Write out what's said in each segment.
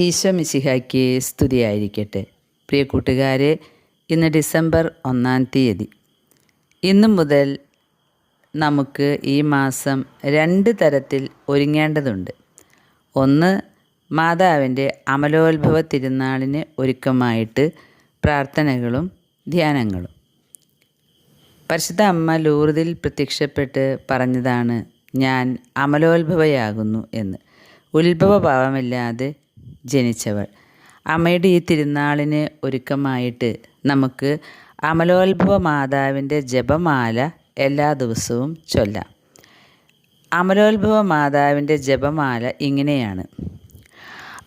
ഈശോ മിശിഹായ്ക്ക് സ്തുതിയായിരിക്കട്ടെ. പ്രിയ കൂട്ടുകാരെ ഇന്ന് ഡിസംബർ ഒന്നാം തീയതി. ഇന്നു മുതൽ നമുക്ക് ഈ മാസം രണ്ട് തരത്തിൽ ഒരുങ്ങേണ്ടതുണ്ട്. ഒന്ന് മാതാവിന്റെ അമലോത്ഭവ തിരുനാളിന് ഒരുക്കമായിട്ട് പ്രാർത്ഥനകളും ധ്യാനങ്ങളും. പരിശുദ്ധ അമ്മ ലൂർദിൽ പ്രത്യക്ഷപ്പെട്ട് പറഞ്ഞതാണ് ഞാൻ അമലോത്ഭവയാകുന്നു എന്ന്. ഉത്ഭവഭാവമില്ലാതെ ജനിച്ചവൾ. അമ്മയുടെ ഈ തിരുനാളിന് ഒരുക്കമായിട്ട് നമുക്ക് അമലോത്ഭവ മാതാവിന്റെ ജപമാല എല്ലാ ദിവസവും ചൊല്ലാം. അമലോത്ഭവ മാതാവിന്റെ ജപമാല ഇങ്ങനെയാണ്.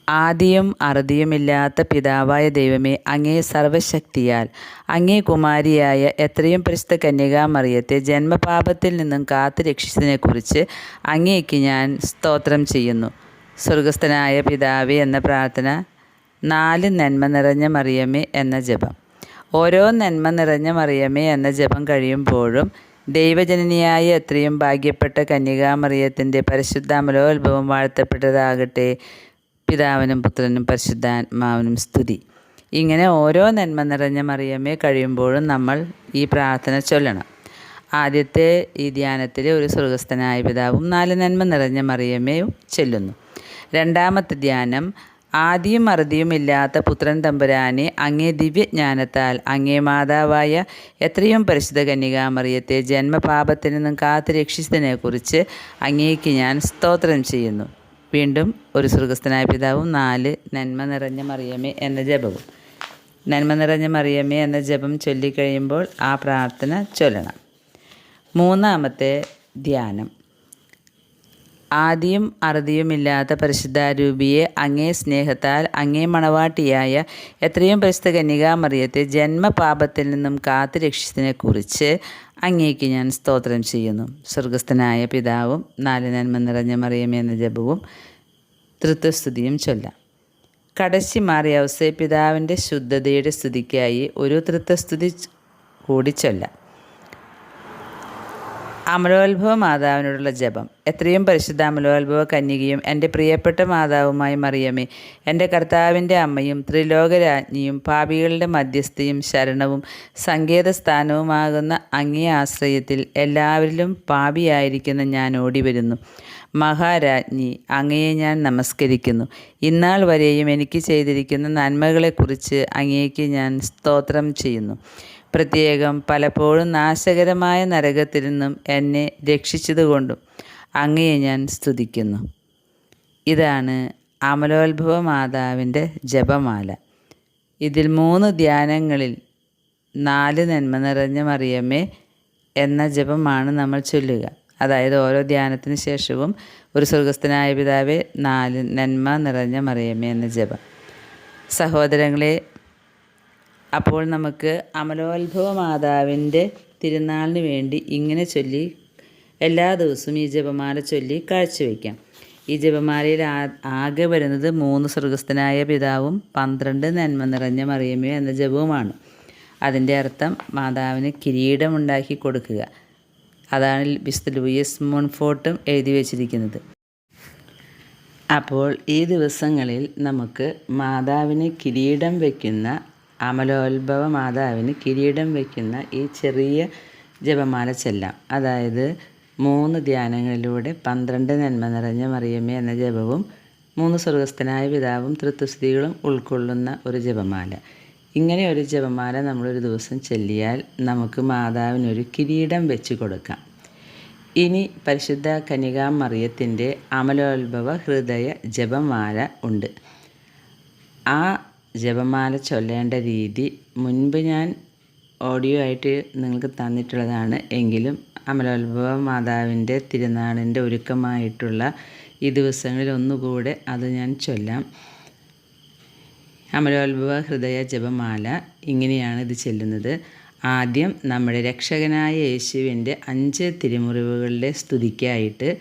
ആദിയും അറുതിയുമില്ലാത്ത പിതാവായ ദൈവമേ അങ്ങേ സർവശക്തിയാൽ അങ്ങേ കുമാരിയായ എത്രയും പരിശുദ്ധ കന്യകാമറിയത്തെ ജന്മപാപത്തിൽ നിന്നും കാത്തു രക്ഷിച്ചതിനെക്കുറിച്ച് അങ്ങേക്ക് ഞാൻ സ്തോത്രം ചെയ്യുന്നു. സ്വർഗസ്ഥനായ പിതാവി എന്ന പ്രാർത്ഥന നാല് നന്മ നിറഞ്ഞ മറിയമേ എന്ന ജപം. ഓരോ നന്മ നിറഞ്ഞ മറിയമേ എന്ന ജപം കഴിയുമ്പോഴും ദൈവജനനിയായ എത്രയും ഭാഗ്യപ്പെട്ട കന്യകാമറിയത്തിന്റെ പരിശുദ്ധ അമലോത്ഭവം വാഴ്ത്തപ്പെട്ടതാകട്ടെ. പിതാവിനും പുത്രനും പരിശുദ്ധാത്മാവിനും സ്തുതി. ഇങ്ങനെ ഓരോ നന്മ നിറഞ്ഞ മറിയമ്മേ കഴിയുമ്പോഴും നമ്മൾ ഈ പ്രാർത്ഥന ചൊല്ലണം. ആദ്യത്തെ ഈ ധ്യാനത്തിൽ ഒരു സ്വർഗസ്ഥനായ പിതാവും നാല് നന്മ നിറഞ്ഞ മറിയമ്മയും ചെല്ലുന്നു. രണ്ടാമത്തെ ധ്യാനം ആദിയും അറുതിയും ഇല്ലാത്ത പുത്രൻ തമ്പുരാനെ അങ്ങേ ദിവ്യജ്ഞാനത്താൽ അങ്ങേ മാതാവായ എത്രയും പരിശുദ്ധ കന്യകാമറിയത്തെ ജന്മപാപത്തിൽ നിന്നും കാത്തു രക്ഷിച്ചതിനെക്കുറിച്ച് അങ്ങേക്ക് ഞാൻ സ്തോത്രം ചെയ്യുന്നു. വീണ്ടും ഒരു സുഹൃസ്ഥനായ പിതാവും നാല് നന്മ നിറഞ്ഞ മറിയമേ എന്ന ജപവും. നന്മ നിറഞ്ഞ മറിയമേ എന്ന ജപം ചൊല്ലിക്കഴിയുമ്പോൾ ആ പ്രാർത്ഥന ചൊല്ലണം. മൂന്നാമത്തെ ധ്യാനം. ആദിയും അറുതിയുമില്ലാത്ത പരിശുദ്ധാരൂപിയെ അങ്ങേ സ്നേഹത്താൽ അങ്ങേ മണവാട്ടിയായ എത്രയും പരിശുദ്ധ കന്യകാമറിയത്തെ ജന്മപാപത്തിൽ നിന്നും കാത്തു രക്ഷിച്ചതിനെക്കുറിച്ച് അങ്ങേക്ക് ഞാൻ സ്തോത്രം ചെയ്യുന്നു. സ്വർഗസ്ഥനായ പിതാവും നാല് നന്മ നിറഞ്ഞ മറിയമേ എന്ന ജപവും തൃത്വസ്തുതിയും ചൊല്ലാം. കടശി മാറിയ അവസ്ഥയെ പിതാവിന്റെ ശുദ്ധതയുടെ സ്തുതിക്കായി ഒരു തൃത്വസ്തുതി കൂടി ചൊല്ലാം. അമലോത്ഭവ മാതാവിനോടുള്ള ജപം. എത്രയും പരിശുദ്ധ അമലോത്ഭവ കന്യകയും എന്റെ പ്രിയപ്പെട്ട മാതാവുമായി മറിയമേ എന്റെ കർത്താവിന്റെ അമ്മയും ത്രിലോകരാജ്ഞിയും പാപികളുടെ മധ്യസ്ഥയും ശരണവും സങ്കേതസ്ഥാനവുമാകുന്ന അങ്ങേ ആശ്രയത്തിൽ എല്ലാവരിലും പാപിയായിരിക്കുന്ന ഞാൻ ഓടി വരുന്നു മഹാരാജ്ഞി അങ്ങയെ ഞാൻ നമസ്കരിക്കുന്നു. ഇന്നാൾ വരെയും എനിക്ക് ചെയ്തിരിക്കുന്ന നന്മകളെക്കുറിച്ച് അങ്ങേക്ക് ഞാൻ സ്തോത്രം ചെയ്യുന്നു. പ്രത്യേകം പലപ്പോഴും നാശകരമായ നരകത്തിൽ നിന്നും എന്നെ രക്ഷിച്ചതുകൊണ്ടും അങ്ങയെ ഞാൻ സ്തുതിക്കുന്നു. ഇതാണ് അമലോത്ഭവ മാതാവിന്റെ ജപമാല. ഇതിൽ മൂന്ന് ധ്യാനങ്ങളിൽ നാല് നന്മ നിറഞ്ഞ മറിയമ്മേ എന്ന ജപമാണ് നമ്മൾ ചൊല്ലുക. അതായത് ഓരോ ധ്യാനത്തിന് ശേഷവും ഒരു സ്വർഗസ്ഥനായ പിതാവേ നാല് നന്മ നിറഞ്ഞ മറിയമ്മേ എന്ന ജപം. സഹോദരങ്ങളെ അപ്പോൾ നമുക്ക് അമലോത്ഭവ മാതാവിന്റെ തിരുനാളിന് വേണ്ടി ഇങ്ങനെ ചൊല്ലി എല്ലാ ദിവസവും ഈ ജപമാല ചൊല്ലി കാഴ്ചവെക്കാം ഈ ജപമാലയിൽ ആകെ വരുന്നത് മൂന്ന് സ്വർഗസ്ഥനായ പിതാവും പന്ത്രണ്ട് നന്മ നിറഞ്ഞ മറിയമ്മയോ എന്ന ജപവുമാണ്. അതിന്റെ അർത്ഥം മാതാവിന് കിരീടമുണ്ടാക്കി കൊടുക്കുക. അതാണ് വിശുദ്ധ ലൂയിസ് മോൺഫോർട്ടും എഴുതി വച്ചിരിക്കുന്നത്. അപ്പോൾ ഈ ദിവസങ്ങളിൽ നമുക്ക് മാതാവിന് കിരീടം വയ്ക്കുന്ന അമലോത്ഭവ മാതാവിന് കിരീടം വയ്ക്കുന്ന ഈ ചെറിയ ജപമാല ചെല്ലാം. അതായത് മൂന്ന് ധ്യാനങ്ങളിലൂടെ പന്ത്രണ്ട് നന്മ നിറഞ്ഞ മറിയമ്മ എന്ന ജപവും മൂന്ന് സ്വർഗസ്ഥനായ പിതാവും തൃത്വസ്ഥിതികളും ഉൾക്കൊള്ളുന്ന ഒരു ജപമാല. ഇങ്ങനെ ഒരു ജപമാല നമ്മളൊരു ദിവസം ചൊല്ലിയാൽ നമുക്ക് മാതാവിനൊരു കിരീടം വെച്ച് കൊടുക്കാം. ഇനി പരിശുദ്ധ കനികാ മറിയത്തിന്റെ അമലോത്ഭവ ഹൃദയ ജപമാല ഉണ്ട്. ആ ജപമാല ചൊല്ലേണ്ട രീതി മുൻപ് ഞാൻ ഓഡിയോ ആയിട്ട് നിങ്ങൾക്ക് തന്നിട്ടുള്ളതാണ്. എങ്കിലും അമലോത്ഭവ മാതാവിന്റെ തിരുനാളിന്റെ ഒരുക്കമായിട്ടുള്ള ഈ ദിവസങ്ങളിൽ ഒന്നുകൂടെ അത് ഞാൻ ചൊല്ലാം. അമലോത്ഭവ ഹൃദയ ജപമാല ഇങ്ങനെയാണ് ഇത് ചെല്ലുന്നത്. ആദ്യം നമ്മുടെ രക്ഷകനായ യേശുവിന്റെ അഞ്ച് തിരുമുറിവുകളുടെ സ്തുതിക്കായിട്ട്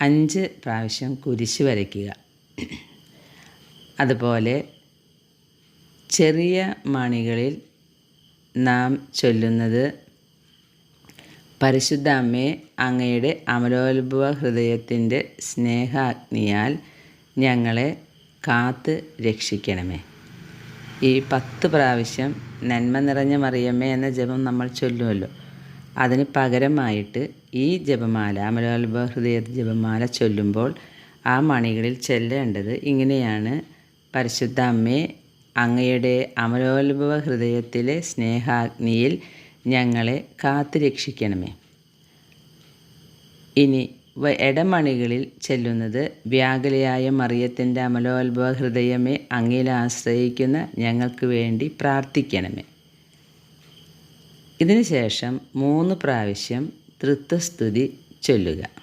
അഞ്ച് പ്രാവശ്യം കുരിശ് വരയ്ക്കുക. അതുപോലെ ചെറിയ മണികളിൽ നാം ചൊല്ലുന്നത് പരിശുദ്ധ അമ്മേ അങ്ങയുടെ അമലോത്ഭവ ഹൃദയത്തിന്റെ സ്നേഹാഗ്നിയാൽ ഞങ്ങളെ കാത്ത് രക്ഷിക്കണമേ. ഈ പത്ത് പ്രാവശ്യം നന്മ നിറഞ്ഞ മറിയമ്മേ എന്ന ജപം നമ്മൾ ചൊല്ലുമല്ലോ. അതിന് പകരമായിട്ട് ഈ ജപമാല അമലോത്ഭവ ഹൃദയ ജപമാല ചൊല്ലുമ്പോൾ ആ മണികളിൽ ചെല്ലേണ്ടത് ഇങ്ങനെയാണ്. പരിശുദ്ധ അമ്മേ അങ്ങയുടെ അമലോത്ഭവ ഹൃദയത്തിലെ സ്നേഹാഗ്നിയിൽ ഞങ്ങളെ കാത്തുരക്ഷിക്കണമേ. ഇനി എടമണികളിൽ ചെല്ലുന്നത് വ്യാകുലയായ മറിയത്തിന്റെ അമലോത്ഭവ ഹൃദയമേ അങ്ങയിൽ ആശ്രയിക്കുന്ന ഞങ്ങൾക്ക് വേണ്ടി പ്രാർത്ഥിക്കണമേ. ഇതിനുശേഷം മൂന്ന് പ്രാവശ്യം തൃത്വസ്തുതി ചൊല്ലുക.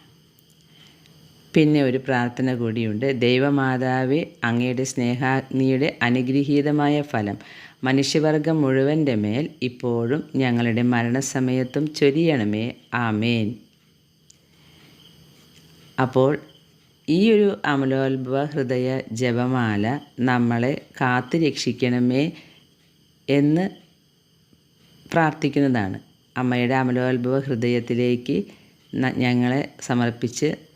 പിന്നെ ഒരു പ്രാർത്ഥന കൂടിയുണ്ട്. ദൈവമാതാവെ അങ്ങയുടെ സ്നേഹാഗ്നിയുടെ അനുഗ്രഹീതമായ ഫലം മനുഷ്യവർഗം മുഴുവന്റെ മേൽ ഇപ്പോഴും ഞങ്ങളുടെ മരണസമയത്തും ചൊരിയണമേ. ആമേൻ. അപ്പോൾ ഈ ഒരു അമലോത്ഭവ ഹൃദയ ജപമാല നമ്മളെ കാത്തു രക്ഷിക്കണമേ എന്ന് പ്രാർത്ഥിക്കുന്നതാണ്. അമ്മയുടെ അമലോത്ഭവ ഹൃദയത്തിലേക്ക് ഞങ്ങളെ സമർപ്പിച്ച്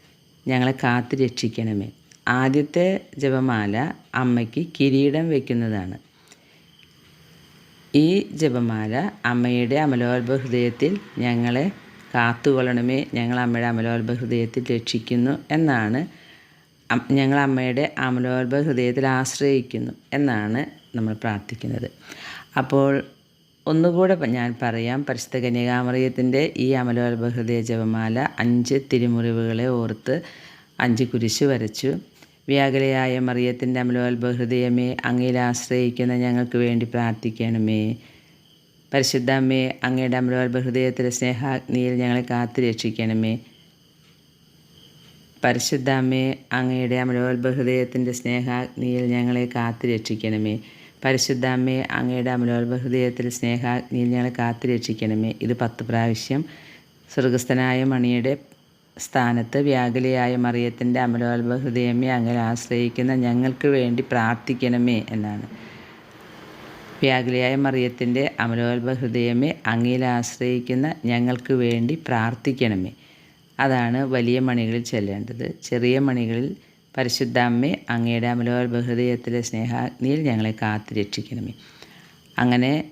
ഞങ്ങളെ കാത്തു രക്ഷിക്കണമേ. ആദ്യത്തെ ജപമാല അമ്മയ്ക്ക് കിരീടം വയ്ക്കുന്നതാണ് ഈ ജപമാല അമ്മയുടെ അമലോത്ഭ ഹൃദയത്തിൽ ഞങ്ങളെ കാത്തുകൊള്ളണമേ. ഞങ്ങൾ അമ്മയുടെ അമലോത്ഭ ഹൃദയത്തിൽ രക്ഷിക്കുന്നു എന്നാണ് ഞങ്ങൾ അമ്മയുടെ അമലോത്ഭ ഹൃദയത്തിൽ ആശ്രയിക്കുന്നു എന്നാണ് നമ്മൾ പ്രാർത്ഥിക്കുന്നത്. അപ്പോൾ ഒന്നുകൂടെ ഞാൻ പറയാം. പരിശുദ്ധ കന്യകാമറിയത്തിന്റെ ഈ അമലോത്ഭ ഹൃദയ ജപമാല അഞ്ച് തിരുമുറിവുകളെ ഓർത്ത് അഞ്ച് കുരിശ് വരച്ചു. വ്യാകുലയായ മറിയത്തിന്റെ അമലോത്ഭ ഹൃദയമേ അങ്ങയിൽ ആശ്രയിക്കുന്ന ഞങ്ങൾക്ക് വേണ്ടി പ്രാർത്ഥിക്കണമേ. പരിശുദ്ധമ്മേ അങ്ങയുടെ അമലോത്ഭ ഹൃദയത്തിലെ സ്നേഹാഗ്നിയിൽ ഞങ്ങളെ കാത്തു രക്ഷിക്കണമേ. പരിശുദ്ധമ്മേ അങ്ങയുടെ അമലോത്ഭ ഹൃദയത്തിന്റെ സ്നേഹാഗ്നിയിൽ ഞങ്ങളെ കാത്തു രക്ഷിക്കണമേ. പരിശുദ്ധമ്മേ അങ്ങയുടെ അമലോത്ഭ ഹൃദയത്തിൽ സ്നേഹാഗ്നിയിൽ ഞങ്ങളെ കാത്തു രക്ഷിക്കണമേ ഇത് പത്ത് പ്രാവശ്യം സ്വർഗസ്ഥനായ മണിയുടെ സ്ഥാനത്ത് വ്യാകുലയായ മറിയത്തിന്റെ അമലോത്ഭ ഹൃദയമേ അങ്ങനെ ആശ്രയിക്കുന്ന ഞങ്ങൾക്ക് വേണ്ടി പ്രാർത്ഥിക്കണമേ എന്നാണ്. വ്യാകുലയായ മറിയത്തിന്റെ അമലോത്ഭ ഹൃദയമേ അങ്ങയിൽ ആശ്രയിക്കുന്ന ഞങ്ങൾക്ക് വേണ്ടി പ്രാർത്ഥിക്കണമേ. അതാണ് വലിയ മണികളിൽ ചെല്ലേണ്ടത്. ചെറിയ മണികളിൽ പരിശുദ്ധ അമ്മേ അങ്ങയുടെ അമലോത്ഭ ഹൃദയത്തിലെ സ്നേഹാഗ്നിയിൽ ഞങ്ങളെ കാത്തു രക്ഷിക്കണമേ. അങ്ങനെ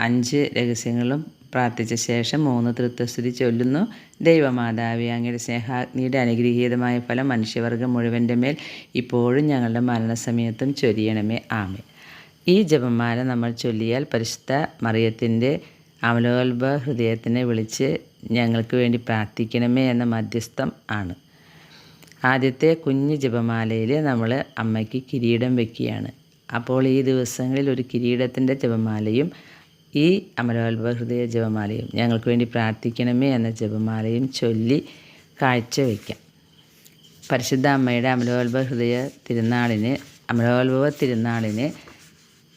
അഞ്ച് രഹസ്യങ്ങളും പ്രാർത്ഥിച്ച ശേഷം മൂന്ന് തൃത്വസ്തുതി ചൊല്ലുന്നു. ദൈവമാതാവി അങ്ങയുടെ സ്നേഹാഗ്നിയുടെ അനുഗ്രഹീതമായ ഫലം മനുഷ്യവർഗം മുഴുവന്റെ മേൽ ഇപ്പോഴും ഞങ്ങളുടെ മരണസമയത്തും ചൊരിയണമേ. ആമേ ഈ ജപമാല നമ്മൾ ചൊല്ലിയാൽ പരിശുദ്ധ മറിയത്തിന്റെ അമലോത്ഭ ഹൃദയത്തിനെ വിളിച്ച് ഞങ്ങൾക്ക് വേണ്ടി പ്രാർത്ഥിക്കണമേ എന്ന മധ്യസ്ഥം ആണ്. ആദ്യത്തെ കുഞ്ഞ് ജപമാലയിൽ നമ്മൾ അമ്മയ്ക്ക് കിരീടം വയ്ക്കുകയാണ് അപ്പോൾ ഈ ദിവസങ്ങളിൽ ഒരു കിരീടത്തിന്റെ ജപമാലയും ഈ അമലോത്ഭ ഹൃദയ ജപമാലയും ഞങ്ങൾക്ക് വേണ്ടി പ്രാർത്ഥിക്കണമേ എന്ന ജപമാലയും ചൊല്ലി കാഴ്ചവെക്കാം പരിശുദ്ധ അമ്മയുടെ അമലോത്ഭ ഹൃദയ തിരുനാളിന് അമലോത്ഭവ തിരുനാളിന്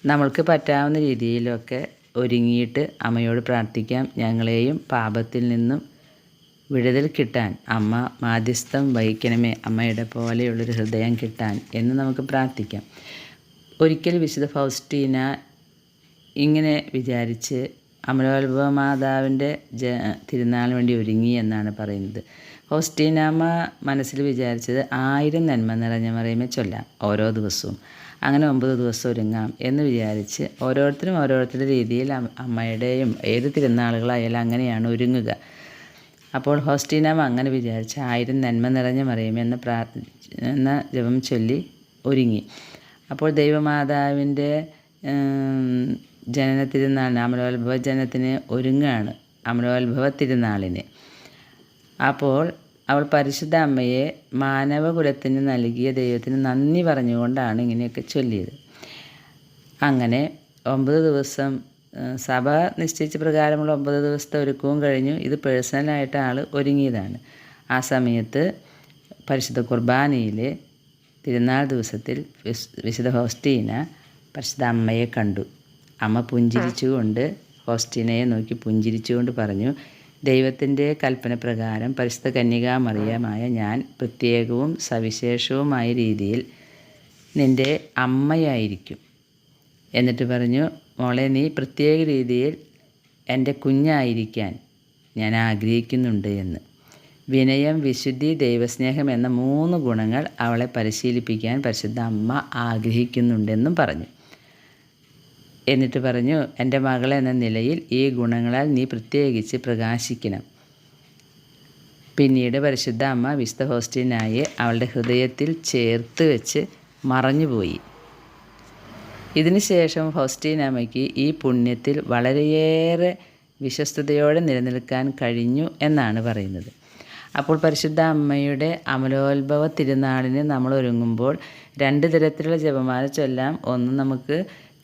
നമ്മൾക്ക് പറ്റാവുന്ന രീതിയിലൊക്കെ ഒരുങ്ങിയിട്ട് അമ്മയോട് പ്രാർത്ഥിക്കാം. ഞങ്ങളെയും പാപത്തിൽ നിന്നും വിടുതൽ കിട്ടാൻ അമ്മ മാധ്യസ്ഥം വഹിക്കണമേ അമ്മയുടെ പോലെയുള്ളൊരു ഹൃദയം കിട്ടാൻ എന്ന് നമുക്ക് പ്രാർത്ഥിക്കാം. ഒരിക്കൽ വിശുദ്ധ ഫൗസ്റ്റീന ഇങ്ങനെ വിചാരിച്ച് അമലോത്ഭവ മാതാവിന്റെ ജ തിരുനാളിന് വേണ്ടി ഒരുങ്ങി എന്നാണ് പറയുന്നത്. ഫൗസ്റ്റീനാമ്മ മനസ്സിൽ വിചാരിച്ചത് ആയിരം നന്മ നിറഞ്ഞ മറിയുമേ ചൊല്ലാം ഓരോ ദിവസവും അങ്ങനെ ഒമ്പത് ദിവസം ഒരുങ്ങാം എന്ന് വിചാരിച്ച് ഓരോരുത്തരും ഓരോരുത്തരുടെ രീതിയിൽ അമ്മയുടെയും ഏത് തിരുനാളുകളായാലും അങ്ങനെയാണ് ഒരുങ്ങുക. അപ്പോൾ ഹോസ്റ്റീനാവ് അങ്ങനെ വിചാരിച്ച് ആയിരം നന്മ നിറഞ്ഞ മറിയുമെന്ന് പ്രാർത്ഥി എന്ന ജപം ചൊല്ലി ഒരുങ്ങി. അപ്പോൾ ദൈവമാതാവിന്റെ ജനന തിരുനാളിന് അമലോത്ഭവ ജനത്തിന് ഒരുങ്ങുകയാണ് അമലോത്ഭവ തിരുനാളിന്. അപ്പോൾ അവൾ പരിശുദ്ധ അമ്മയെ മാനവകുലത്തിന് നൽകിയ ദൈവത്തിന് നന്ദി പറഞ്ഞുകൊണ്ടാണ് ഇങ്ങനെയൊക്കെ ചൊല്ലിയത്. അങ്ങനെ ഒമ്പത് ദിവസം സഭ നിശ്ചയിച്ച പ്രകാരമുള്ള ഒമ്പത് ദിവസത്തെ ഒരുക്കവും കഴിഞ്ഞു. ഇത് പേഴ്സണലായിട്ട് ആൾ ഒരുങ്ങിയതാണ്. ആ സമയത്ത് പരിശുദ്ധ കുർബാനയിൽ തിരുനാൾ ദിവസത്തിൽ വിശുദ്ധ ഹോസ്റ്റീന പരിശുദ്ധ അമ്മയെ കണ്ടു. അമ്മ പുഞ്ചിരിച്ചുകൊണ്ട് ഹോസ്റ്റീനയെ നോക്കി പുഞ്ചിരിച്ചുകൊണ്ട് പറഞ്ഞു ദൈവത്തിന്റെ കൽപ്പന പ്രകാരം പരിശുദ്ധ കന്യകാമറിയമായ ഞാൻ പ്രത്യേകവും സവിശേഷവുമായ രീതിയിൽ നിന്റെ അമ്മയായിരിക്കും എന്നിട്ട് പറഞ്ഞു മോളെ നീ പ്രത്യേക രീതിയിൽ എന്റെ കുഞ്ഞായിരിക്കാൻ ഞാൻ ആഗ്രഹിക്കുന്നുണ്ട് എന്ന്. വിനയം വിശുദ്ധി ദൈവസ്നേഹം എന്ന മൂന്ന് ഗുണങ്ങൾ അവളെ പരിശീലിപ്പിക്കാൻ പരിശുദ്ധ അമ്മ ആഗ്രഹിക്കുന്നുണ്ടെന്നും പറഞ്ഞു. എന്നിട്ട് പറഞ്ഞു എന്റെ മകൾ എന്ന നിലയിൽ ഈ ഗുണങ്ങളാൽ നീ പ്രത്യേകിച്ച് പ്രകാശിക്കണം. പിന്നീട് പരിശുദ്ധ അമ്മ വിശുദ്ധ ഹോസ്റ്റിനായി അവളുടെ ഹൃദയത്തിൽ ചേർത്ത് വെച്ച് മറഞ്ഞുപോയി. ഇതിനുശേഷം ഫൗസ്റ്റീനാമയ്ക്ക് ഈ പുണ്യത്തിൽ വളരെയേറെ വിശ്വസ്തയോടെ നിലനിൽക്കാൻ കഴിഞ്ഞു എന്നാണ് പറയുന്നത്. അപ്പോൾ പരിശുദ്ധ അമ്മയുടെ അമലോത്ഭവ തിരുനാളിന് നമ്മൾ ഒരുങ്ങുമ്പോൾ രണ്ട് തരത്തിലുള്ള ജപമാല ചൊല്ലാം ഒന്ന് നമുക്ക്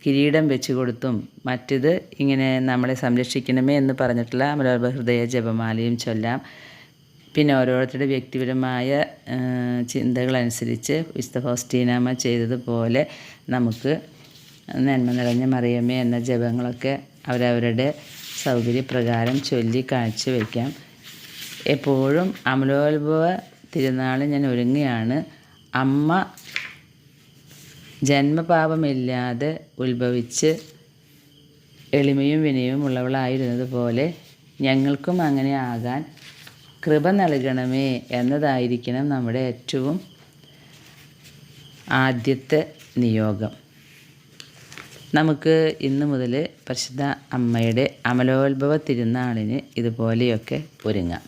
കിരീടം വെച്ച് കൊടുത്തും മറ്റത് ഇങ്ങനെ നമ്മളെ സംരക്ഷിക്കണമേ എന്ന് പറഞ്ഞിട്ടുള്ള അമലോത്ഭവ ഹൃദയ ജപമാലയും ചൊല്ലാം. പിന്നെ ഓരോരുത്തരുടെ വ്യക്തിപരമായ ചിന്തകളനുസരിച്ച് വിശുദ്ധ ഹോസ്റ്റീനാമ ചെയ്തതുപോലെ നമുക്ക് നന്മ നിറഞ്ഞ മറിയമ്മേ എന്ന ജപങ്ങളൊക്കെ അവരവരുടെ സൗകര്യപ്രകാരം ചൊല്ലി കാഴ്ചവെക്കാം എപ്പോഴും അമലോത്ഭവ തിരുനാൾ ഞാൻ ഒരുങ്ങുകയാണ്. അമ്മ ജന്മപാപമില്ലാതെ ഉത്ഭവിച്ച് എളിമയും വിനയവും ഉള്ളവളായിരുന്നത് പോലെ ഞങ്ങൾക്കും അങ്ങനെ ആകാൻ കൃപ നൽകണമേ എന്നതായിരിക്കണം നമ്മുടെ ഏറ്റവും ആദ്യത്തെ നിയോഗം. നമുക്ക് ഇന്ന് മുതൽ പരിശുദ്ധ അമ്മയുടെ അമലോത്ഭവ തിരുനാളിന് ഇതുപോലെയൊക്കെ ഒരുങ്ങാം.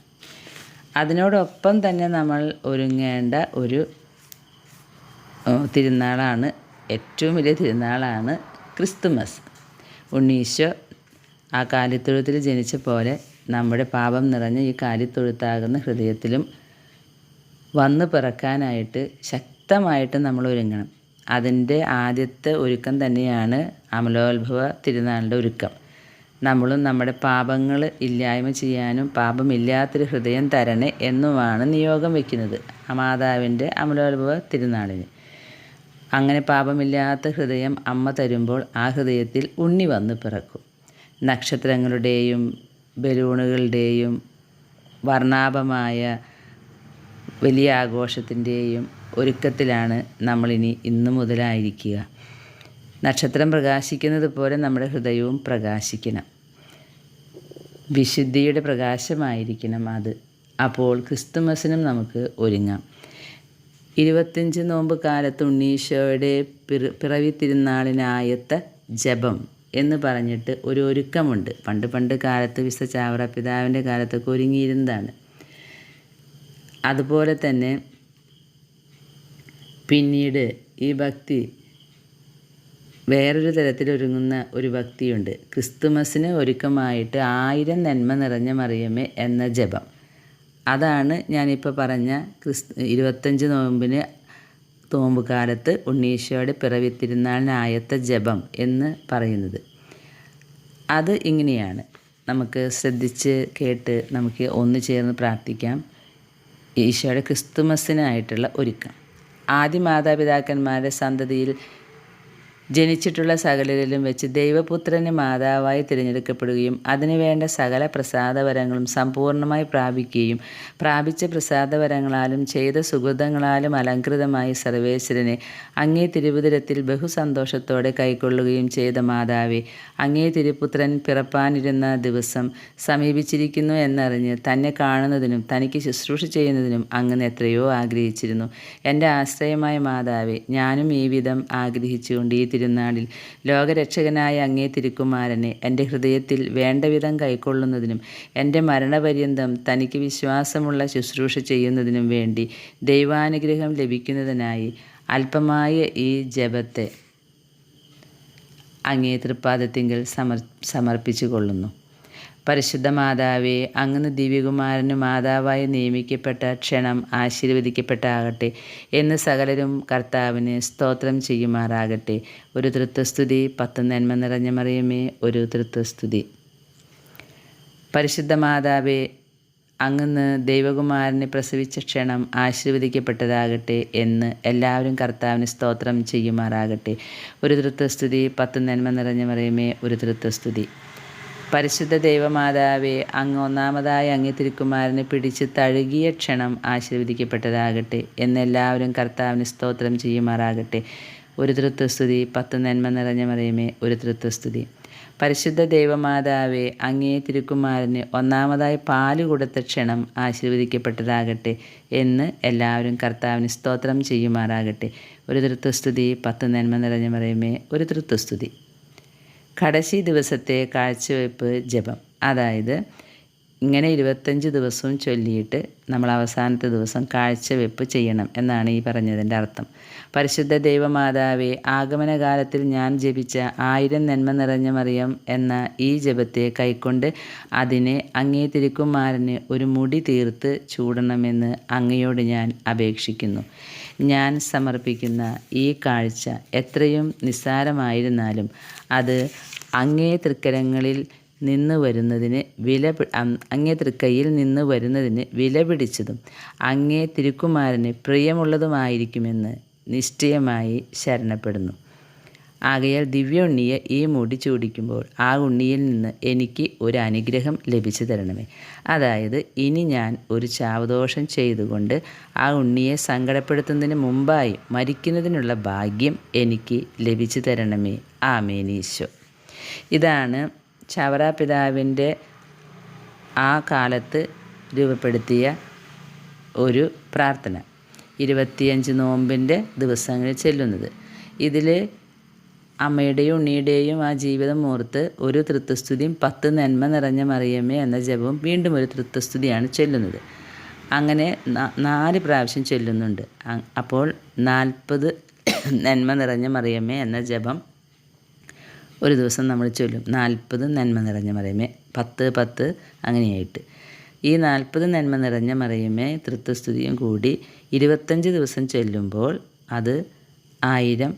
അതിനോടൊപ്പം തന്നെ നമ്മൾ ഒരുങ്ങേണ്ട ഒരു തിരുനാളാണ് ഏറ്റവും വലിയ തിരുനാളാണ് ക്രിസ്തുമസ്. ഉണ്ണീശോ ആ കാലിത്തൊഴുത്തിൽ ജനിച്ച പോലെ നമ്മുടെ പാപം നിറഞ്ഞ ഈ കാലിത്തൊഴുത്താകുന്ന ഹൃദയത്തിലും വന്നു പിറക്കാനായിട്ട് ശക്തമായിട്ട് നമ്മൾ ഒരുങ്ങണം. അതിന്റെ ആദ്യത്തെ ഒരുക്കം തന്നെയാണ് അമലോത്ഭവ തിരുനാളിന്റെ ഒരുക്കം. നമ്മളും നമ്മുടെ പാപങ്ങൾ ഇല്ലായ്മ ചെയ്യാനും പാപമില്ലാത്തൊരു ഹൃദയം തരണേ എന്നുമാണ് നിയോഗം വയ്ക്കുന്നത് മാതാവിന്റെ അമലോത്ഭവ തിരുനാളിന്. അങ്ങനെ പാപമില്ലാത്ത ഹൃദയം അമ്മ തരുമ്പോൾ ആ ഹൃദയത്തിൽ ഉണ്ണി വന്ന് പിറക്കും. നക്ഷത്രങ്ങളുടെയും ബലൂണുകളുടെയും വർണാഭമായ വലിയ ആഘോഷത്തിന്റെയും ഒരുക്കത്തിലാണ് നമ്മളിനി ഇന്നു മുതലായിരിക്കുക. നക്ഷത്രം പ്രകാശിക്കുന്നത് പോലെ നമ്മുടെ ഹൃദയവും പ്രകാശിക്കണം. വിശുദ്ധിയുടെ പ്രകാശമായിരിക്കണം അത്. അപ്പോൾ ക്രിസ്തുമസിനും നമുക്ക് ഒരുങ്ങാം. ഇരുപത്തിയഞ്ച് നോമ്പ് കാലത്ത് ഉണ്ണീശോയുടെ പിറവി തിരുനാളിനായത്തെ ജപം എന്ന് പറഞ്ഞിട്ട് ഒരു ഒരുക്കമുണ്ട്. പണ്ട് പണ്ട് കാലത്ത് വിശ ചാവറ പിതാവിന്റെ കാലത്തൊക്കെ ഒരുങ്ങിയിരുന്നതാണ്. അതുപോലെ തന്നെ പിന്നീട് ഈ ഭക്തി വേറൊരു തരത്തിലൊരുങ്ങുന്ന ഒരു ഭക്തിയുണ്ട്. ക്രിസ്തുമസിന് ഒരുക്കമായിട്ട് ആയിരം നന്മ നിറഞ്ഞ മറിയമേ എന്ന ജപം. അതാണ് ഞാനിപ്പോൾ പറഞ്ഞ ക്രിസ്തു ഇരുപത്തഞ്ച് നോമ്പിന് തോമ്പുകാലത്ത് ഉണ്ണീശോയുടെ പിറവി തിരുനാളിനായത്ത ജപം എന്ന് പറയുന്നത്. അത് ഇങ്ങനെയാണ്. നമുക്ക് ശ്രദ്ധിച്ച് കേട്ട് നമുക്ക് ഒന്ന് ചേർന്ന് പ്രാർത്ഥിക്കാം. ഈശോയുടെ ക്രിസ്തുമസിനായിട്ടുള്ള ഒരുക്കം. ആദ്യ മാതാപിതാക്കന്മാരുടെ സന്തതിയിൽ ജനിച്ചിട്ടുള്ള സകലരിലും വെച്ച് ദൈവപുത്രന് മാതാവായി തിരഞ്ഞെടുക്കപ്പെടുകയും അതിനുവേണ്ട സകല പ്രസാദവരങ്ങളും സമ്പൂർണമായി പ്രാപിക്കുകയും പ്രാപിച്ച പ്രസാദവരങ്ങളാലും ചെയ്ത സുഹൃതങ്ങളാലും അലങ്കൃതമായി സർവേശ്വരനെ അങ്ങേ തിരുവുതിരത്തിൽ ബഹുസന്തോഷത്തോടെ കൈക്കൊള്ളുകയും ചെയ്ത മാതാവെ അങ്ങേ തിരുപുത്രൻ പിറപ്പാനിരുന്ന ദിവസം സമീപിച്ചിരിക്കുന്നു എന്നറിഞ്ഞ് തന്നെ കാണുന്നതിനും തനിക്ക് ശുശ്രൂഷ ചെയ്യുന്നതിനും അങ്ങ് എത്രയോ ആഗ്രഹിച്ചിരുന്നു. എന്റെ ആശ്രയമായ മാതാവെ ഞാനും ഈ വിധം ആഗ്രഹിച്ചുകൊണ്ട് ഈ തിരുനാളിൽ. ലോകരക്ഷകനായ അങ്ങേ തിരുക്കുമാരനെ എന്റെ ഹൃദയത്തിൽ വേണ്ടവിധം കൈക്കൊള്ളുന്നതിനും എന്റെ മരണപര്യന്തം തനിക്ക് വിശ്വാസമുള്ള ശുശ്രൂഷ ചെയ്യുന്നതിനും വേണ്ടി ദൈവാനുഗ്രഹം ലഭിക്കുന്നതിനായി അല്പമായ ഈ ജപത്തെ അങ്ങേ തൃപ്പാദത്തിങ്കിൽ സമർ സമർപ്പിച്ചു കൊള്ളുന്നു പരിശുദ്ധ മാതാവേ അങ്ങ് ദിവ്യകുമാരന് മാതാവായി നിയമിക്കപ്പെട്ട ക്ഷണം ആശീർവദിക്കപ്പെട്ടാകട്ടെ എന്ന് സകലരും കർത്താവിന് സ്തോത്രം ചെയ്യുമാറാകട്ടെ. ഒരു തൃത്വസ്തുതി പത്ത് നന്മ നിറഞ്ഞ മറിയമേ ഒരു തൃത്വസ്തുതി. പരിശുദ്ധ മാതാവേ അങ്ങ് ദൈവകുമാരനെ പ്രസവിച്ച ക്ഷണം ആശീർവദിക്കപ്പെട്ടതാകട്ടെ എന്ന് എല്ലാവരും കർത്താവിന് സ്തോത്രം ചെയ്യുമാറാകട്ടെ. ഒരു തൃത്വസ്തുതി പത്ത് നന്മ നിറഞ്ഞ മറിയമേ ഒരു തൃത്വസ്തുതി. പരിശുദ്ധ ദൈവമാതാവെ അങ്ങ് ഒന്നാമതായി അങ്ങ് തിരുക്കുമാരനെ പിടിച്ച് തഴുകിയ ക്ഷണം ആശീർവദിക്കപ്പെട്ടതാകട്ടെ. എന്നെല്ലാവരും കർത്താവിന് സ്തോത്രം ചെയ്യുമാറാകട്ടെ. ഒരു തൃത്വസ്തുതി പത്ത് നന്മ നിറഞ്ഞ മറിയമേ ഒരു തൃത്വസ്തുതി പരിശുദ്ധ ദൈവമാതാവെ അങ്ങേ തിരുക്കുമാരന് ഒന്നാമതായി പാൽ കൊടുത്ത ക്ഷണം ആശീർവദിക്കപ്പെട്ടതാകട്ടെ എന്ന് എല്ലാവരും കർത്താവിന് സ്തോത്രം ചെയ്യുമാറാകട്ടെ. ഒരു തൃത്വസ്തുതി പത്ത് നന്മ നിറഞ്ഞ മറിയമേ ഒരു തൃത്വസ്തുതി കടശി ദിവസത്തെ കാഴ്ചവെപ്പ് ജപം. അതായത് ഇങ്ങനെ ഇരുപത്തഞ്ച് ദിവസവും ചൊല്ലിയിട്ട് നമ്മൾ അവസാനത്തെ ദിവസം കാഴ്ചവെപ്പ് ചെയ്യണം എന്നാണ് ഈ പറഞ്ഞതിന്റെ അർത്ഥം. പരിശുദ്ധ ദൈവമാതാവെ ആഗമനകാലത്തിൽ ഞാൻ ജപിച്ച ആയിരം നന്മ നിറഞ്ഞ മറിയം എന്ന ഈ ജപത്തെ കൈക്കൊണ്ട് അതിനെ അങ്ങേ തിരുക്കുമാരന് ഒരു മുടി തീർത്ത് ചൂടണമെന്ന് അങ്ങയോട് ഞാൻ അപേക്ഷിക്കുന്നു. ഞാൻ സമർപ്പിക്കുന്ന ഈ കാഴ്ച എത്രയും നിസ്സാരമായിരുന്നാലും അത് അങ്ങേ തൃക്കരങ്ങളിൽ നിന്ന് വരുന്നതിന് വില അങ്ങേ തൃക്കൈയിൽ നിന്ന് വരുന്നതിന് വില പിടിച്ചതും അങ്ങേ തിരുക്കുമാരന് പ്രിയമുള്ളതുമായിരിക്കുമെന്ന് നിശ്ചയമായി ശരണപ്പെടുന്നു. ആകയാൽ ദിവ്യ ഉണ്ണിയെ ഈ മുടി ചൂടിക്കുമ്പോൾ ആ ഉണ്ണിയിൽ നിന്ന് എനിക്ക് ഒരു അനുഗ്രഹം ലഭിച്ചു തരണമേ. അതായത് ഇനി ഞാൻ ഒരു ചാവദോഷം ചെയ്തുകൊണ്ട് ആ ഉണ്ണിയെ സങ്കടപ്പെടുത്തുന്നതിന് മുമ്പായി മരിക്കുന്നതിനുള്ള ഭാഗ്യം എനിക്ക് ലഭിച്ചു തരണമേ. ആമേനീശോ ഇതാണ് ചവറ പിതാവിന്റെ ആ കാലത്ത് രൂപപ്പെടുത്തിയ ഒരു പ്രാർത്ഥന. ഇരുപത്തിയഞ്ച് നോമ്പിന്റെ ദിവസങ്ങളിൽ ചെല്ലുന്നത്. ഇതിൽ അമ്മയുടെയും ഉണ്ണിയുടെയും ആ ജീവിതം ഓർത്ത് ഒരു തൃത്വസ്തുതിയും പത്ത് നന്മ നിറഞ്ഞ മറിയമ്മേ എന്ന ജപവും വീണ്ടും ഒരു തൃത്വസ്തുതിയാണ് ചെല്ലുന്നത്. അങ്ങനെ നാല് പ്രാവശ്യം ചൊല്ലുന്നുണ്ട്. അപ്പോൾ നാൽപ്പത് നന്മ നിറഞ്ഞ മറിയമ്മേ എന്ന ജപം ഒരു ദിവസം നമ്മൾ ചൊല്ലും നാൽപ്പത് നന്മ നിറഞ്ഞ മറിയമേ പത്ത് പത്ത് അങ്ങനെയായിട്ട്. ഈ നാൽപ്പത് നന്മ നിറഞ്ഞ മറിയമേ തൃത്വസ്തുതിയും കൂടി ഇരുപത്തഞ്ച് ദിവസം ചൊല്ലുമ്പോൾ അത് ആയിരം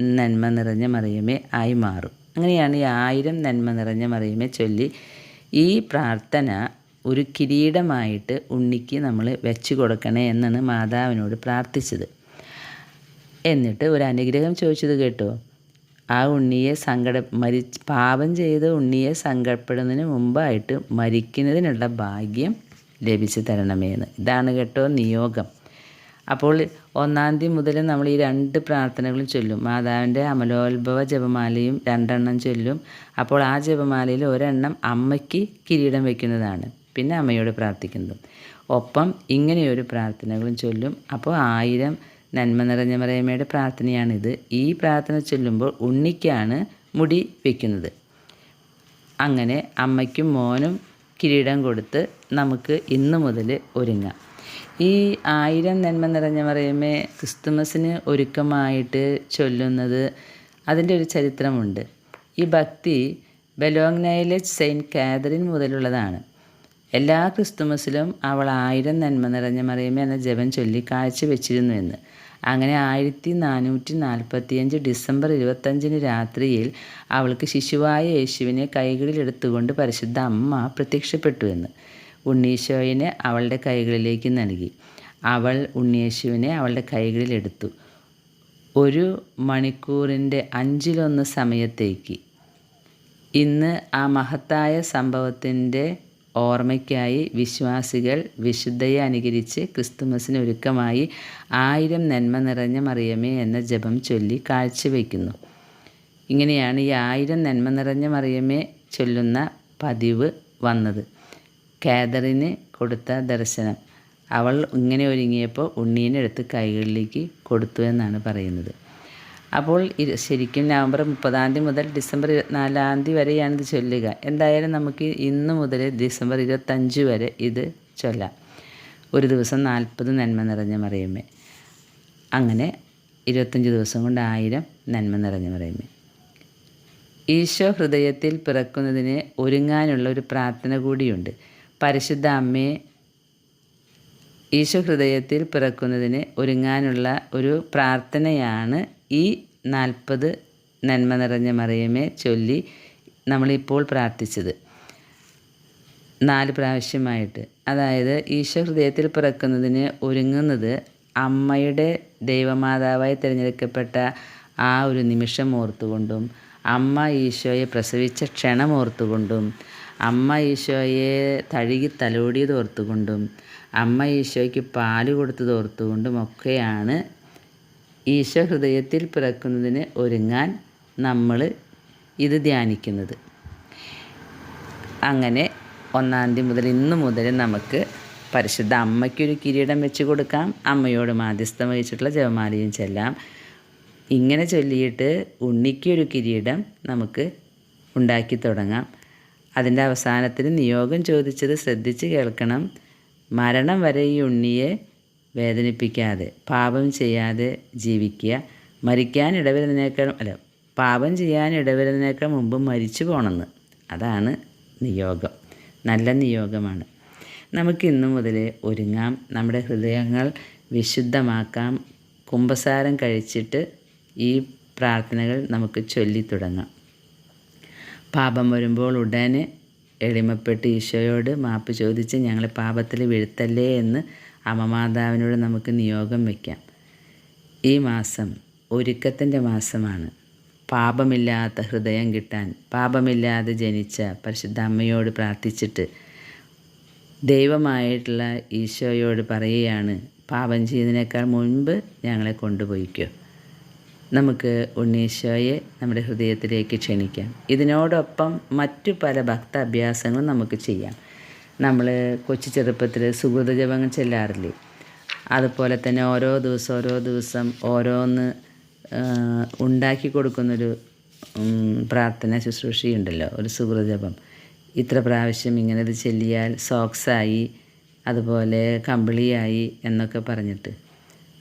നന്മ നിറഞ്ഞ മറിയമേ ആയി മാറും. അങ്ങനെയാണ് ഈ ആയിരം നന്മ നിറഞ്ഞ മറിയമേ ചൊല്ലി ഈ പ്രാർത്ഥന ഒരു കിരീടമായിട്ട് ഉണ്ണിക്ക് നമ്മൾ വെച്ച് കൊടുക്കണേ എന്നാണ് മാതാവിനോട് പ്രാർത്ഥിച്ചത്. എന്നിട്ട് ഒരു അനുഗ്രഹം ചോദിച്ചത് കേട്ടോ ആ ഉണ്ണിയെ സങ്കട മരി പാപം ചെയ്ത ഉണ്ണിയെ സങ്കടപ്പെടുന്നതിന് മുമ്പായിട്ട് മരിക്കുന്നതിനുള്ള ഭാഗ്യം ലഭിച്ചു തരണമേന്ന് ഇതാണ് കേട്ടോ നിയോഗം. അപ്പോൾ ഒന്നാം തീയതി മുതൽ നമ്മൾ ഈ രണ്ട് പ്രാർത്ഥനകളും ചൊല്ലും. മാതാവിന്റെ അമലോത്ഭവ ജപമാലയും രണ്ടെണ്ണം ചൊല്ലും. അപ്പോൾ ആ ജപമാലയിൽ ഒരെണ്ണം അമ്മയ്ക്ക് കിരീടം വയ്ക്കുന്നതാണ്. പിന്നെ അമ്മയോട് പ്രാർത്ഥിക്കുന്നതും. ഒപ്പം ഇങ്ങനെയൊരു പ്രാർത്ഥനകളും ചൊല്ലും. അപ്പോൾ ആയിരം നന്മ നിറഞ്ഞ മറിയമ്മയുടെ പ്രാർത്ഥനയാണിത്. ഈ പ്രാർത്ഥന ചൊല്ലുമ്പോൾ ഉണ്ണിക്കാണ് മുടി വയ്ക്കുന്നത് അങ്ങനെ അമ്മയ്ക്കും മോനും കിരീടം കൊടുത്ത് നമുക്ക് ഇന്ന് മുതൽ ഒരുങ്ങാം. ഈ ആയിരം നന്മ നിറഞ്ഞ മറിയമ്മേ ക്രിസ്തുമസിന് ഒരുക്കമായിട്ട് ചൊല്ലുന്നത് അതിന്റെ ഒരു ചരിത്രമുണ്ട്. ഈ ഭക്തി ബലോങ്നയിലെ സെയിന്റ് കാതറിൻ മുതലുള്ളതാണ്. എല്ലാ ക്രിസ്തുമസിലും അവൾ ആയിരം നന്മ നിറഞ്ഞ മറിയമ്മ എന്ന ജപം ചൊല്ലി കാഴ്ചവെച്ചിരുന്നു എന്ന്. അങ്ങനെ ആയിരത്തി നാനൂറ്റി നാൽപ്പത്തിയഞ്ച് ഡിസംബർ ഇരുപത്തഞ്ചിന് രാത്രിയിൽ അവൾക്ക് ശിശുവായ യേശുവിനെ കൈകളിലെടുത്തുകൊണ്ട് പരിശുദ്ധ അമ്മ പ്രത്യക്ഷപ്പെട്ടു എന്ന്. ഉണ്ണീശോയിനെ അവളുടെ കൈകളിലേക്ക് നൽകി. അവൾ ഉണ്ണിയേശുവിനെ അവളുടെ കൈകളിലെടുത്തു ഒരു മണിക്കൂറിന്റെ അഞ്ചിലൊന്ന് സമയത്തേക്ക് ഇന്ന് ആ മഹത്തായ സംഭവത്തിന്റെ ഓർമ്മയ്ക്കായി വിശ്വാസികൾ വിശുദ്ധയെ അനുകരിച്ച് ക്രിസ്തുമസിന് ഒരുക്കമായി ആയിരം നന്മ നിറഞ്ഞ മറിയമേ എന്ന ജപം ചൊല്ലി കാഴ്ചവെക്കുന്നു ഇങ്ങനെയാണ് ഈ ആയിരം നന്മ നിറഞ്ഞ മറിയമേ ചൊല്ലുന്ന പതിവ് വന്നത്. കാതറിന് കൊടുത്ത ദർശനം. അവൾ ഇങ്ങനെ ഒരുങ്ങിയപ്പോൾ ഉണ്ണീനെടുത്ത് കൈകളിലേക്ക് കൊടുത്തു എന്നാണ് പറയുന്നത്. അപ്പോൾ ശരിക്കും നവംബർ മുപ്പതാം തീയതി മുതൽ ഡിസംബർ ഇരുപത്തിനാലാം തീയതി വരെയാണ് ഇത് ചൊല്ലുക. എന്തായാലും നമുക്ക് ഇന്ന് മുതൽ ഡിസംബർ ഇരുപത്തഞ്ച് വരെ ഇത് ചൊല്ലാം. ഒരു ദിവസം നാൽപ്പത് നന്മ നിറഞ്ഞ മറിയമ്മേ. അങ്ങനെ ഇരുപത്തഞ്ച് ദിവസം കൊണ്ട് ആയിരം നന്മ നിറഞ്ഞ മറിയമ്മേ. ഈശോ ഹൃദയത്തിൽ പിറക്കുന്നതിന് ഒരുങ്ങാനുള്ള ഒരു പ്രാർത്ഥന കൂടിയുണ്ട്. പരിശുദ്ധ അമ്മയെ ഈശോ ഹൃദയത്തിൽ പിറക്കുന്നതിന് ഒരുങ്ങാനുള്ള ഒരു പ്രാർത്ഥനയാണ് ഈ നാൽപ്പത് നന്മ നിറഞ്ഞ മറിയമേ ചൊല്ലി നമ്മളിപ്പോൾ പ്രാർത്ഥിച്ചത്. നാല് പ്രാവശ്യമായിട്ട്. അതായത് ഈശോ ഹൃദയത്തിൽ പിറക്കുന്നതിന് ഒരുങ്ങുന്നത് അമ്മയുടെ ദൈവമാതാവായി തിരഞ്ഞെടുക്കപ്പെട്ട ആ ഒരു നിമിഷം ഓർത്തുകൊണ്ടും അമ്മ ഈശോയെ പ്രസവിച്ച ക്ഷണം ഓർത്തുകൊണ്ടും അമ്മ ഈശോയെ തഴുകി തലോടിയത് ഓർത്തുകൊണ്ടും അമ്മ ഈശോയ്ക്ക് പാൽ കൊടുത്തത് ഓർത്തുകൊണ്ടും ഒക്കെയാണ് ഈശോ ഹൃദയത്തിൽ പിറക്കുന്നതിന് ഒരുങ്ങാൻ നമ്മൾ ഇത് ധ്യാനിക്കുന്നത്. അങ്ങനെ ഒന്നാം തീയതി മുതൽ ഇന്ന് മുതൽ നമുക്ക് പരിശുദ്ധ അമ്മയ്ക്കൊരു കിരീടം വെച്ച് കൊടുക്കാം. അമ്മയോട് മാധ്യസ്ഥം വഹിച്ചിട്ടുള്ള ജപമാലയും ചെല്ലാം. ഇങ്ങനെ ചൊല്ലിയിട്ട് ഉണ്ണിക്കൊരു കിരീടം നമുക്ക് ഉണ്ടാക്കി തുടങ്ങാം. അതിന്റെ അവസാനത്തിന് നിയോഗം ചോദിച്ചത് ശ്രദ്ധിച്ച് കേൾക്കണം. മരണം വരെ ഈ ഉണ്ണിയെ വേദനിപ്പിക്കാതെ പാപം ചെയ്യാതെ ജീവിക്കുക മരിക്കാൻ ഇടവരുന്നതിനേക്കാൾ അല്ല പാപം ചെയ്യാൻ ഇടവരുന്നതിനേക്കാൾ മുമ്പ് മരിച്ചു പോകണമെന്ന് അതാണ് നിയോഗം. നല്ല നിയോഗമാണ്. നമുക്ക് ഇന്നു മുതൽ ഒരുങ്ങാം. നമ്മുടെ ഹൃദയങ്ങൾ വിശുദ്ധമാക്കാം. കുംഭസാരം കഴിച്ചിട്ട് ഈ പ്രാർത്ഥനകൾ നമുക്ക് ചൊല്ലി തുടങ്ങാം. പാപം വരുമ്പോൾ ഉടനെ എളിമപ്പെട്ട് ഈശോയോട് മാപ്പ് ചോദിച്ച് ഞങ്ങളെ പാപത്തിൽ വീഴ്ത്തല്ലേ എന്ന് അമ്മമാതാവിനോട് നമുക്ക് നിയോഗം വയ്ക്കാം ഈ മാസം ഒരുക്കത്തിന്റെ മാസമാണ്. പാപമില്ലാത്ത ഹൃദയം കിട്ടാൻ പാപമില്ലാതെ ജനിച്ച പരിശുദ്ധ അമ്മയോട് പ്രാർത്ഥിച്ചിട്ട് ദൈവമായിട്ടുള്ള ഈശോയോട് പറയുകയാണ് പാപം ചെയ്യുന്നതിനേക്കാൾ മുൻപ് ഞങ്ങളെ കൊണ്ടുപോയിക്കോ. നമുക്ക് ഉണ്ണീശോയെ നമ്മുടെ ഹൃദയത്തിലേക്ക് ക്ഷണിക്കാം. ഇതിനോടൊപ്പം മറ്റു പല ഭക്ത അഭ്യാസങ്ങളും നമുക്ക് ചെയ്യാം. നമ്മൾ കൊച്ചു ചെറുപ്പത്തിൽ സുഹൃത ജപങ്ങൾ ചെല്ലാറില്ലേ? അതുപോലെ തന്നെ ഓരോ ദിവസം ഓരോ ദിവസം ഓരോന്ന് ഉണ്ടാക്കി കൊടുക്കുന്നൊരു പ്രാർത്ഥന ശുശ്രൂഷയുണ്ടല്ലോ ഒരു സുഹൃത ജപം. ഇത്ര പ്രാവശ്യം ഇങ്ങനെ ഇത് ചെല്ലിയാൽ സോക്സായി അതുപോലെ കമ്പിളിയായി എന്നൊക്കെ പറഞ്ഞിട്ട്.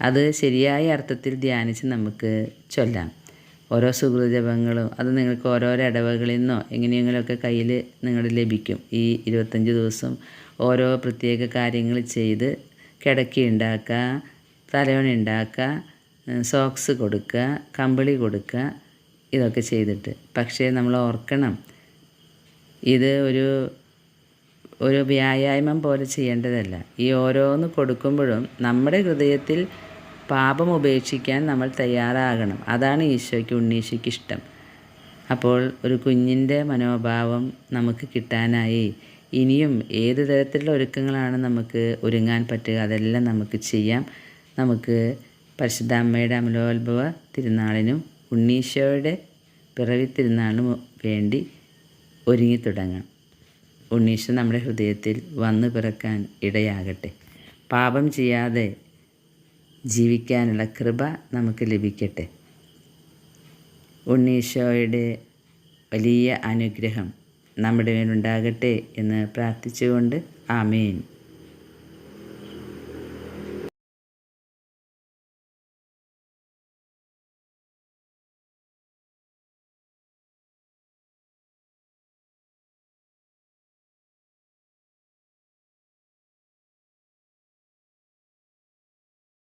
അത് ശരിയായ അർത്ഥത്തിൽ ധ്യാനിച്ച് നമുക്ക് ചൊല്ലാം. ഓരോ സുഹൃജപങ്ങളും അത് നിങ്ങൾക്ക് ഓരോരോ ഇടവകളിൽ നിന്നോ എങ്ങനെയെങ്കിലുമൊക്കെ കയ്യിൽ നിങ്ങൾ ലഭിക്കും. ഈ ഇരുപത്തഞ്ച് ദിവസം ഓരോ പ്രത്യേക കാര്യങ്ങൾ ചെയ്ത് കിടക്കി ഉണ്ടാക്കുക തലവണ ഉണ്ടാക്കുക സോക്സ് കൊടുക്കുക കമ്പിളി കൊടുക്കുക ഇതൊക്കെ ചെയ്തിട്ട്. പക്ഷേ നമ്മൾ ഓർക്കണം ഇത് ഒരു ഒരു വ്യായാമം പോലെ ചെയ്യേണ്ടതല്ല. ഈ ഓരോന്ന് കൊടുക്കുമ്പോഴും നമ്മുടെ ഹൃദയത്തിൽ പാപം ഉപേക്ഷിക്കാൻ നമ്മൾ തയ്യാറാകണം. അതാണ് ഈശോയ്ക്ക് ഉണ്ണീശയ്ക്ക് ഇഷ്ടം അപ്പോൾ ഒരു കുഞ്ഞിന്റെ മനോഭാവം നമുക്ക് കിട്ടാനായി ഇനിയും ഏത് തരത്തിലുള്ള ഒരുക്കങ്ങളാണ് നമുക്ക് ഒരുങ്ങാൻ പറ്റുക അതെല്ലാം നമുക്ക് ചെയ്യാം. നമുക്ക് പരിശുദ്ധ അമ്മയുടെ അമലോത്ഭവ തിരുനാളിനും ഉണ്ണീശോയുടെ പിറവി തിരുനാളിനും വേണ്ടി ഒരുങ്ങി തുടങ്ങാം ഉണ്ണീശോ നമ്മുടെ ഹൃദയത്തിൽ വന്നു പിറക്കാൻ ഇടയാകട്ടെ. പാപം ചെയ്യാതെ ജീവിക്കാനുള്ള കൃപ നമുക്ക് ലഭിക്കട്ടെ. ഉണ്ണീശോയുടെ വലിയ അനുഗ്രഹം നമ്മുടെ മേലുണ്ടാകട്ടെ എന്ന് പ്രാർത്ഥിച്ചുകൊണ്ട് ആമേൻ.